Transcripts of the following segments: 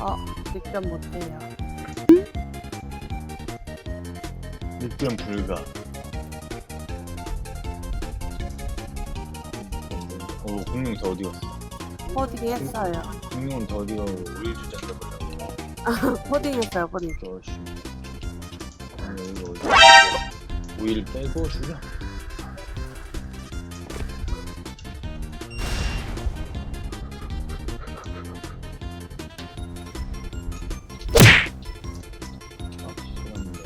어, 직접 못해요. 늑변 불가. 어, 공룡 더 어디 갔어? 코딩 했어요. 공룡은 더 어디 가고 우리 주자 잡으려고. 코딩 했어요, 코딩. 저씨. 아니, 이거 어디? 오일 빼고 주자. 아, 싫었는데.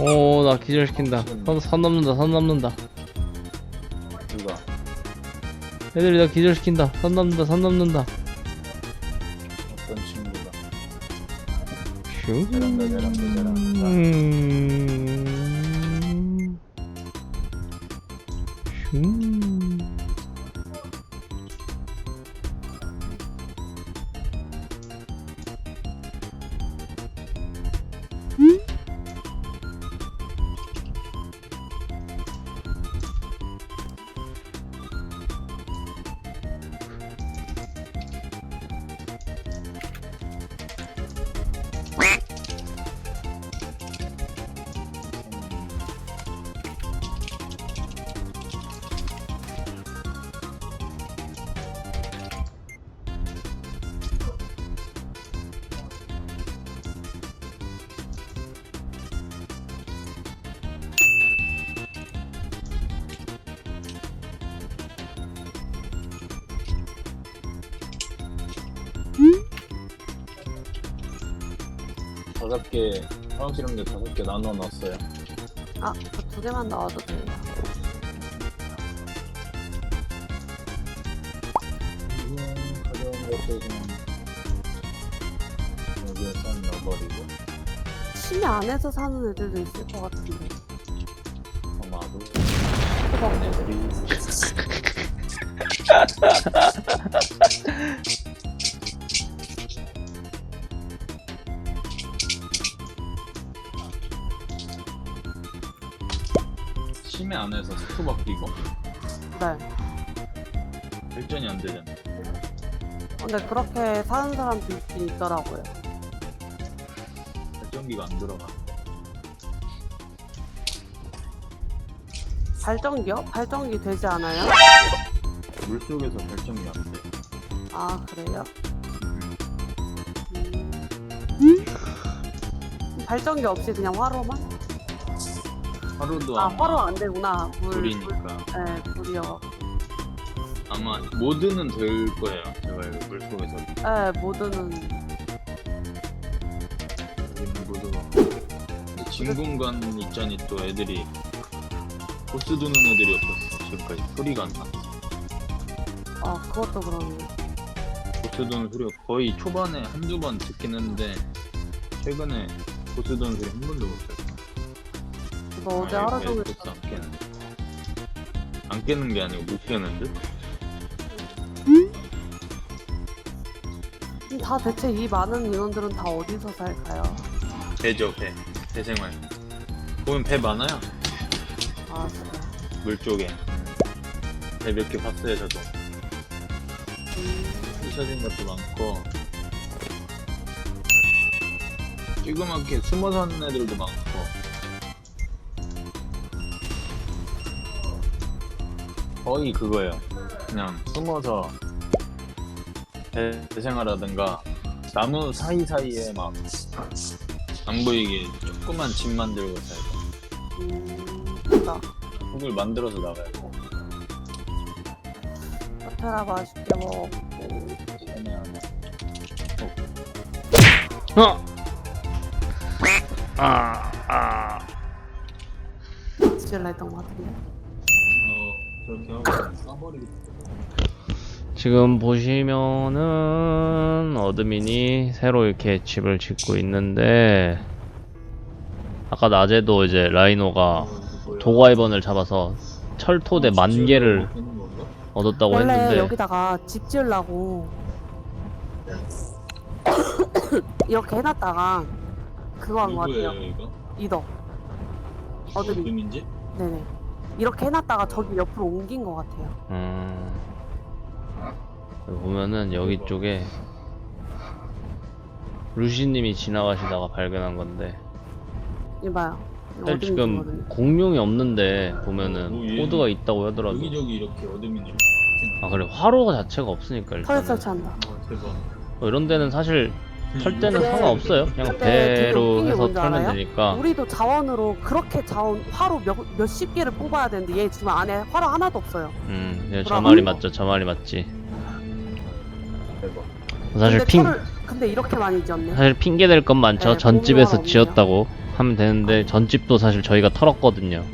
오, 나 기절시킨다. 선, 선 넘는다, 선 넘는다. 누가? 애들이 나 기절시킨다. 선 넘는다, 선 넘는다. 어떤 친구가? 슈. 잘한다, 잘한다, 잘한다. 음. 슈. 다섯 개, 화장실인데 다섯 개 나눠 놨어요. 아, 저 두 개만 나와도 돼요. 이거 가져온 것도 그냥 여기에 선 넣어버리고 심해 안에서 사는 애들도 있을 것 같은데. 아마도 호박. 애들이 심해 안에서 스프 바뀌고 네. 발전이 안 되잖아. 근데 그렇게 사는 사람도 있긴 있더라고요. 발전기가 안 들어가. 발전기요? 발전기 되지 않아요? 물 속에서 발전기 안 돼. 아, 그래요? 음. 음. 발전기 없이 그냥 화로만? 하루도 아, 아마 화로 안 되구나. 물, 물이니까 물, 네, 물이요. 아마 모드는 될 거예요. 제가 이거 물 속에서 네, 모드는 모드가. 근데 진공관 있자니 또 애들이 보스 두는 애들이 없었어. 지금까지 소리가 안 나. 아, 그것도 그러네. 보스 도는 소리가 거의 초반에 한두 번 듣긴 했는데 최근에 보스 도는 소리 한 번도 못 들었어. 너 어제 하루 종일 안 깨는. 안 깨는 게 아니고 못 깨는 듯? 음, 다 대체 이 많은 인원들은 다 어디서 살까요? 배죠 배. 배 생활. 보면 배 많아요. 아, 그래. 물 쪽에. 배 몇 개 봤어요 저도. 음, 부셔진 것도 많고 찌그맣게 숨어 사는 애들도 많고 거의 그거예요 그냥 숨어서 배 생활하든가 나무 사이사이에 막 안 보이게 조그만 집 만들고 살고 음, 그니까. 흙을 만들어서 나가고 호텔아 맛있게. 전에 하나 어! 아, 아. 지을라 했던 것 같은데. 어 그렇게 하고 싸버리겠다 지금 보시면은 어드민이 새로 이렇게 집을 짓고 있는데 아까 낮에도 이제 라이노가 도과이번을 잡아서 철토대 만 개를 얻었다고 원래 했는데 여기다가 집 지으려고 이렇게 해놨다가 그거 한거 누구예요 같아요. 이거? 이더. 어둠이. 어둠인지? 네네. 이렇게 해놨다가 저기 옆으로 옮긴 거 같아요. 음... 여기 보면은 여기 쪽에 루시님이 지나가시다가 발견한 건데 이봐요. 지금 거든요. 공룡이 없는데 보면은 오, 얘는 코드가 있다고 하더라도 여기저기 이렇게 어둠이 이렇게 아 그래 화로 자체가 없으니까 털 일단은 설치한다. 아 대박 뭐 이런 데는 사실 털 때는 상관없어요 그냥 근데 되게 배로 웃긴 게 해서 뭔지 털면 알아요? 되니까 우리도 자원으로 그렇게 자원 화로 몇, 몇십 개를 뽑아야 되는데 얘 지금 안에 화로 하나도 없어요. 음 예, 저. 말이 맞죠 저 말이 맞지 대박 사실 근데 핑 털을 근데 이렇게 많이 지었네. 사실 핑계 될 건 많죠 네, 전집에서 지었다고 하면 되는데 전집도 사실 저희가 털었거든요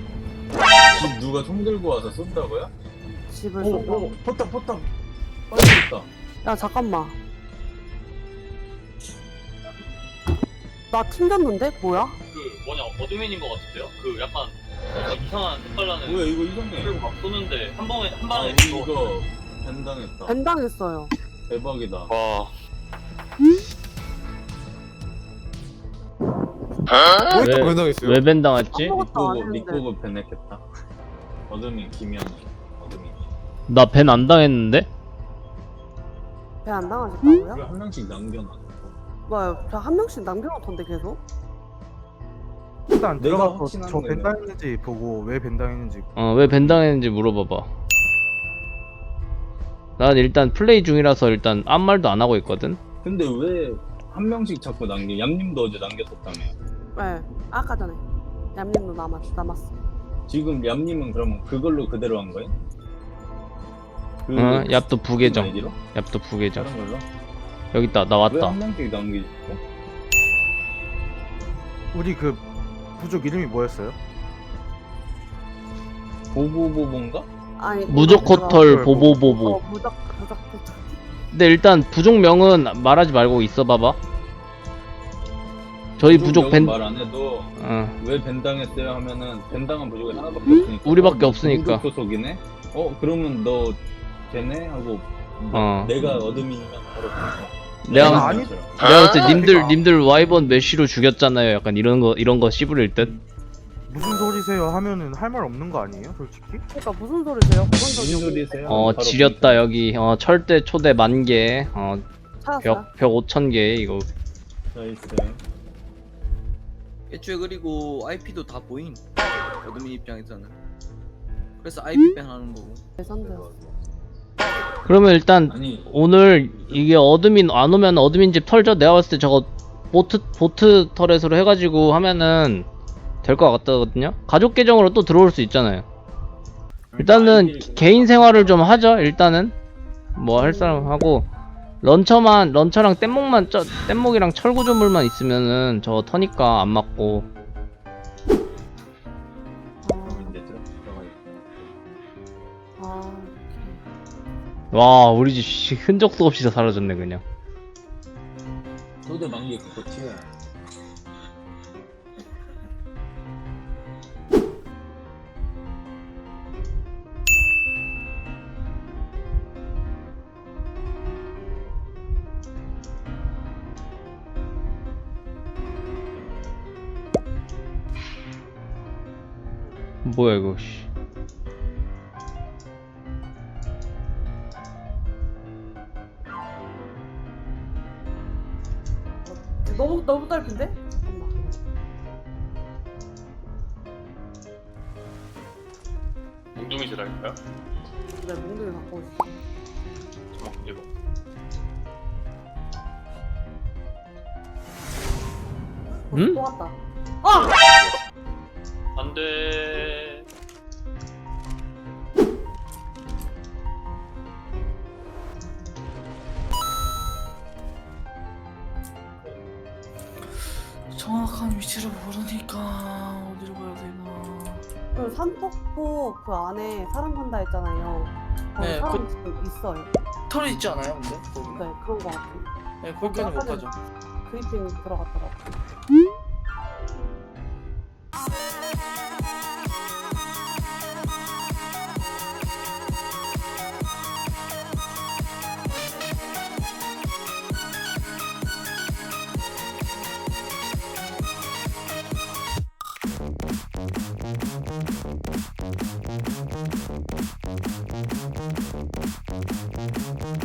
집 누가 총 들고 와서 쏜다고요? 집을 오, 쏜다. 오, 포탑, 포탑. 빨리 됐다. 야 잠깐만. 나 튕겼는데 뭐야? 그 뭐냐 어드민인 것 같은데요? 그 약간 이상한 색깔 나는 뭐야, 이거 이상해. 막 쏘는데 한 방에 한 아, 우리 이거 벤당했다. 벤당했어요. 대박이다. 와뭐 왜- 했다 변당했어요? 왜 밴당했지? 아무것도 안 믿고, 했는데. 믿고 벤했겠다. 어둠이 김현. 어둠이. 나 밴 안 당했는데? 배안 당하셨다고요? 한 명씩 남겨놔. 뭐야? 저한 명씩 남겨놓던데 계속? 일단 내가 들어가서 저 거예요. 벤당했는지 보고 왜 벤당했는지 어왜 밴당했는지 물어봐봐 난 일단 플레이 중이라서 일단 아무 말도 안 하고 있거든? 근데 왜 한 명씩 자꾸 남겨? 얌님도 어제 남겼었다며. 네. 아까 전에 얌님도 남았 남았어. 지금 얌님은 그러면 그걸로 그대로 한 거예요? 그 어 얍도 부계정 아이디로? 얍도 부계정 다른 걸로? 여기 있다 나왜 왔다 한 명씩 남기지? 우리 그 부족 이름이 뭐였어요? 보보보본가? 아니 무조코털 어, 보보보보 어 무적 무적 무적. 근데 일단 부족명은 말하지 말고 있어 봐봐 저희 부족 밴 말안 해도 어. 왜 벤당했어요 하면은 벤당한 부족이 하나밖에 음? 없으니까 우리밖에 없으니까. 부족 소속이네? 어 그러면 너 걔네? 하고 어. 내가 어둠이면 바로 내가 아니- 내가 그때 님들 그러니까. 님들 와이번 메쉬로 죽였잖아요. 약간 이런 거 이런 거 씨부릴 듯. 무슨 소리세요? 하면은 할 말 없는 거 아니에요 솔직히? 그러니까 무슨 소리세요? 무슨 소리 소리세요? 어 바로 지렸다 여기. 어 철대 초대 만개. 어벽 찾았어요? 벽 5천 개 이거. 나이스. 애초에 그리고 IP도 다 보임. 어드민 입장에서는. 그래서 IP 밴 하는 거고. 레전드였어. 그러면 일단 아니. 오늘 이게 어드민 안 오면 어드민 집 털죠? 내가 봤을 때 저거 보트 보트 터렛으로 해가지고 하면은 될 것 같거든요? 가족 계정으로 또 들어올 수 있잖아요. 일단은 개인 생활을 좀 하죠 일단은. 뭐 할 사람 하고. 런처만 런처랑 뗏목만 쪄 뗏목이랑 철구조물만 있으면은 저거 터니까 안 맞고 와 우리 집 씨, 흔적도 없이 다 사라졌네 그냥 소대 만개 그거 튀어야 뭐야 이거 씨. 너무 너무 짧은데? 잠깐만. 몽둥이 지랄까요? 내 몽둥이 갖고 있어. 잠깐만 이거 응? 또 왔다. 아! 안돼 위치를 모르니까 어디로 가야 되나 그 산폭포 그 안에 사람 산다 했잖아요. 거기 네, 사람 지금 있어요. 털이 있지 않아요 근데? 거기는? 네, 그런 거 같아. 네 거기까지 못 가죠 그리핑 들어갔더라고.